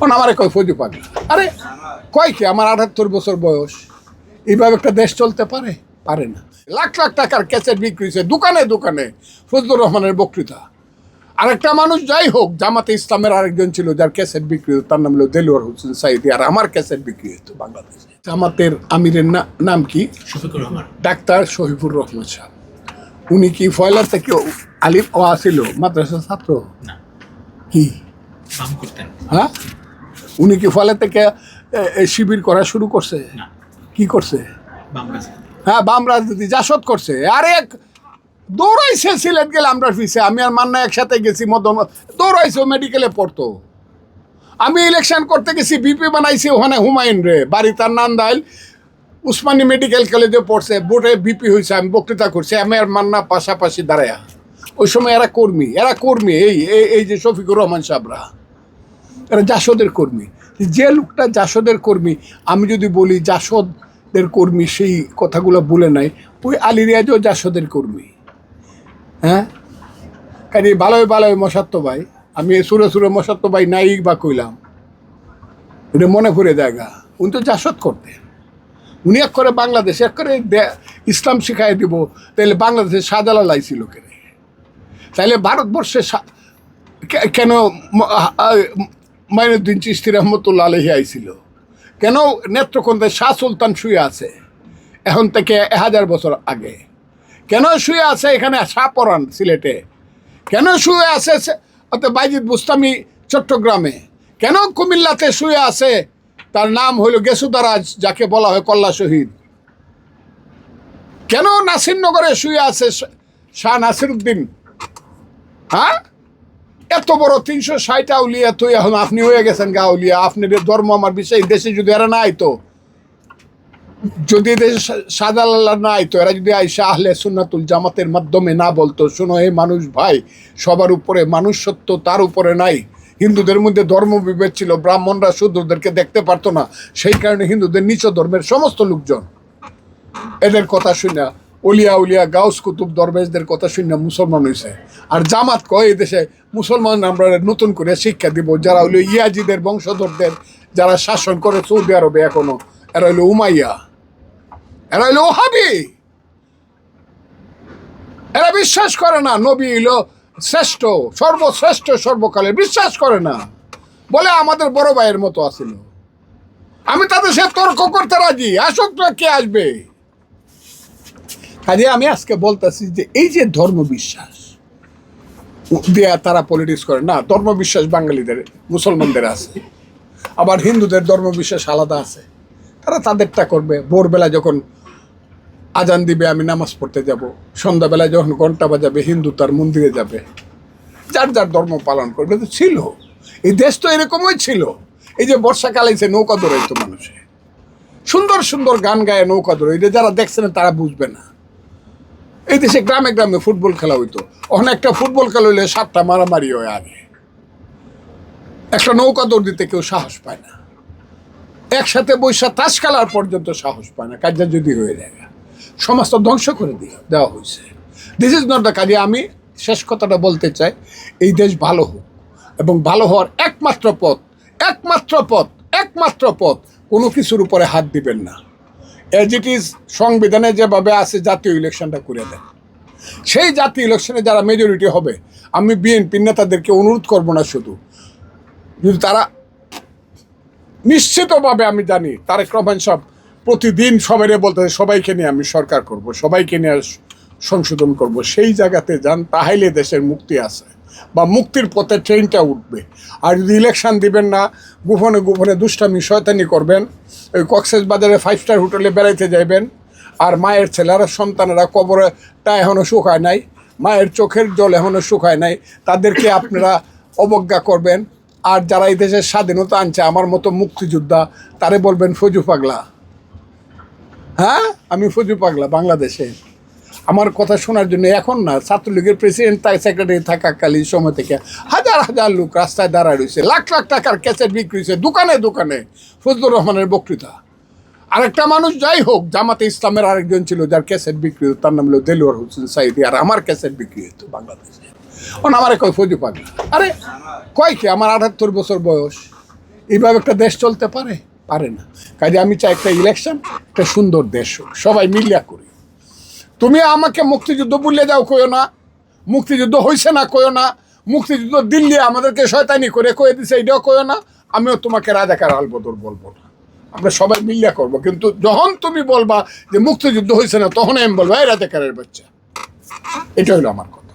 On আমারে কয় ফজু পাগলা। আরে কয় কি আমার আটাত্তর বছর বয়স। এইভাবে একটা দেশ চলতে পারে? পারে না। লাখ লাখ টাকার ক্যাসেট বিক্রি হয়েছে দোকানে দোকানে ফজলুর রহমানের বক্তৃতা। আরেকটা মানুষ যাই হোক জামাতে ইসলামের আরেকজন ছিল যার ক্যাসেট বিক্রি হতো তার নাম হলো দেলোয়ার হোসেন সাইদি আর আমার ক্যাসেট বিক্রি হতো বাংলাদেশে। জামাতের আমিরের নাম কি? ডাক্তার শহীফুর রহমান সাহ উনি কি ফয়লার থেকে আলিফ ও আসিল? মাদ্রাসা ছাত্র? কি? হ্যাঁ? উনি কি ফলে থেকে শিবির করা শুরু করছে? কি করছে? হ্যাঁ বাম রাজনীতি জাসদ করছে। আরে এক দৌড়াইছে সিলেট গেলে আমরা ফিসে আমি আর মান্না একসাথে গেছি মদন দৌড়াইছে মেডিকেলে পড়তো। আমি ইলেকশন করতে গেছি বিপি বানাইছি ওখানে হুমায়ুন রে। বাড়ি তার নান্দাইল উসমানী মেডিকেল কলেজে পড়ছে বোর্ডে বিপি হয়েছে আমি বক্তৃতা করছি আমি আর মান্না পাশাপাশি দাঁড়ায়া। ওই সময় এরা কর্মী এরা কর্মী এই এই- যে শফিকুর রহমান সাহরা এরা জাসদের কর্মী। যে লোকটা জাসদের কর্মী, আমি যদি বলি জাসদের কর্মী সেই কথাগুলো বলে নাই, ওই আলী রিয়াজও জাসদের কর্মী। হ্যাঁ? কাজে ভালোই ভালোই মশাত্ত ভাই, আমি সুরে সুরে মশাত্ত ভাই নাই বা কইলাম। এটা মনে করে জায়গা উনি তো জাসদ করতেন। উনি এক করে বাংলাদেশ, এক করে ইসলাম শিখাই দিব তাহলে বাংলাদেশে শাহজালাল আইছিল কেন তাহলে ভারতবর্ষে কেন মাইনুদ্দিন চিস্তি রহমতুল্লা আলহি আইছিল। কেন নেত্রকোন্দায় শাহ সুলতান শুয়ে আছে? এখন থেকে এক হাজার বছর আগে। কেন শুয়ে আছে এখানে শাহপরান সিলেটে? কেন শুয়ে আছে অত বাইজিদ বুস্তামি চট্টগ্রামে? কেন কুমিল্লাতে শুয়ে আছে? তার নাম হইল গেসুদারাজ, যাকে বলা হয় কল্লা শহীদ। কেন নাসিরনগরে শুয়ে আছে শাহ নাসিরুদ্দিন হ্যাঁ? এত বড় তিনশো ষাট আউলিয়া তো এখন আপনি হয়ে গেছেন গা আউলিয়া। আপনার ধর্ম আমার বিষয় দেশে যদি এরা না আইতো যদি দেশে সা- সাদাল্লাহ না আইতো এরা যদি আইসা আহলে সুন্নাতুল জামাতের মাধ্যমে না বলতো, শোনো হে মানুষ ভাই, সবার উপরে মানুষ সত্য তার উপরে নাই। হিন্দুদের মধ্যে ধর্ম বিভেদ ছিল, ব্রাহ্মণরা শূদ্রদেরকে দেখতে পারতো না, সেই কারণে হিন্দুদের নিচ ধর্মের সমস্ত লোকজন। এদের কথা শুনে অলিয়া উলিয়া গাউস কুতুব দরবেশদের কথা শুনে মুসলমান হয়েছে আর জামাত কয়, এই দেশে মুসলমান আমরা নতুন করে শিক্ষা দিব। যারা হইল ইয়াজিদের বংশধরদের যারা শাসন করে সৌদি আরবে এখনও, এরা হইল উমাইয়া, এরা হইল ওহাবি। এরা বিশ্বাস করে না, নবী হইল শ্রেষ্ঠ, সর্বশ্রেষ্ঠ, সর্বকালে বিশ্বাস করে না। বলে আমাদের বড় ভাইয়ের মতো আছিল। আমি তাদের সাথে তর্ক করতে রাজি। আসুক কে আসবে। কাজে আমি আজকে বলতেছি যে এই যে ধর্ম বিশ্বাস দেয়া তারা পলিটিক্স করে, না ধর্ম বিশ্বাস বাঙালিদের, মুসলমানদের আছে, আবার হিন্দুদের ধর্ম বিশ্বাস আলাদা আছে, তারা তাদেরটা করবে। ভোরবেলা যখন আজান দিবে, আমি নামাজ পড়তে যাব, সন্ধ্যাবেলায় যখন ঘণ্টা বাজাবে, হিন্দু তার মন্দিরে যাবে, যার যার ধর্ম পালন করবে, তো ছিল। এই দেশ তো এরকমই ছিল। এই যে বর্ষাকালে এসে নৌকা দৌড়াইতো মানুষে সুন্দর সুন্দর গান গায়ে নৌকা দৌড়াই যারা দেখছে না, তারা বুঝবে না। এই দেশে গ্রামে গ্রামে ফুটবল খেলা হইতো। ওখানে একটা ফুটবল খেলা হইলে সাতটা মারামারি হয় আগে। একটা নৌকা দৌড় দিতে কেউ সাহস পায় না। একসাথে বৈশা তাস খেলার পর্যন্ত সাহস পায় না, কাজটা যদি হয়ে যায়। সমাজ তো ধ্বংস করে দিয়ে দেওয়া হয়েছে। দিস ইজ নট দ্য কাজে আমি শেষ কথাটা বলতে চাই, এই দেশ ভালো হোক এবং ভালো হওয়ার একমাত্র পথ একমাত্র পথ একমাত্র পথ, কোনো কিছুর উপরে হাত দিবেন না। এজ ইট ইজ সংবিধানে যেভাবে আছে, জাতীয় ইলেকশনটা করে দেয় সেই জাতীয় ইলেকশনে যারা মেজরিটি হবে, আমি বিএনপি নেতাদেরকে অনুরোধ করব না শুধু। কিন্তু তারা নিশ্চিতভাবে আমি জানি, তারেক রহমান সব প্রতিদিন সবাই বলতে সবাইকে নিয়ে আমি সরকার করব, সবাইকে নিয়ে সংশোধন করব, সেই জায়গাতে যান, তাহলে দেশের মুক্তি আছে। বা মুক্তির পথে ট্রেনটা উঠবে। আর যদি ইলেকশন দিবেন না, গোপনে গোপনে দুষ্টামি, শয়তানি করবেন, ওই কক্সেস বাজারে ফাইভ স্টার হোটেলে বেড়াইতে যাইবেন, আর মায়ের ছেলেরা, সন্তানেরা কবরটা এখনও শুকায় নাই, মায়ের চোখের জল এখনও শুকায় নাই, তাদেরকে আপনারা অবজ্ঞা করবেন। আর যারা এই দেশের স্বাধীনতা আনছে, আমার মতো মুক্তিযোদ্ধা, তারে বলবেন, ফজু পাগলা। হ্যাঁ? আমি ফজু পাগলা বাংলাদেশে আমার কথা শোনার জন্য এখন না, ছাত্রলীগের প্রেসিডেন্ট তাই সেক্রেটারি থাকাকালীন সময় থেকে হাজার হাজার লোক রাস্তায় দাঁড়ায় রয়েছে, লাখ লাখ টাকার ক্যাসেট বিক্রি হয়েছে, দোকানে দোকানে। ফজলুর রহমানের বক্তৃতা। আরেকটা মানুষ যাই হোক, জামাতে ইসলামের আরেকজন ছিল যার ক্যাসেট বিক্রি হতো, তার নাম হলো দেলোয়ার হোসেন সাইদি, আর আমার ক্যাসেট বিক্রি হতো বাংলাদেশে। ওন আমারে কয় ফজু পাগলা। আরে, কয় কি, আমার আটাত্তর বছর বয়স। এইভাবে একটা দেশ চলতে পারে? পারে না। কাজে আমি চাই একটা ইলেকশন একটা সুন্দর দেশ হোক, সবাই মিলিয়া করি। তুমি আমাকে মুক্তিযুদ্ধ বললে যাও, কইও না। মুক্তিযুদ্ধ হয়েছে না, কইও না। মুক্তিযুদ্ধ দিল্লি আমাদেরকে শয়তানি করে কয়ে দিছে, এটাও কইও না। আমিও তোমাকে রাজাকার আলবদর বলব না। আমরা সবাই মিলিয়া করব। কিন্তু যখন তুমি বলবা যে মুক্তিযুদ্ধ হয়েছে না তখন আমি বলব, এই রাজাকারের বাচ্চা। এটা হলো আমার কথা।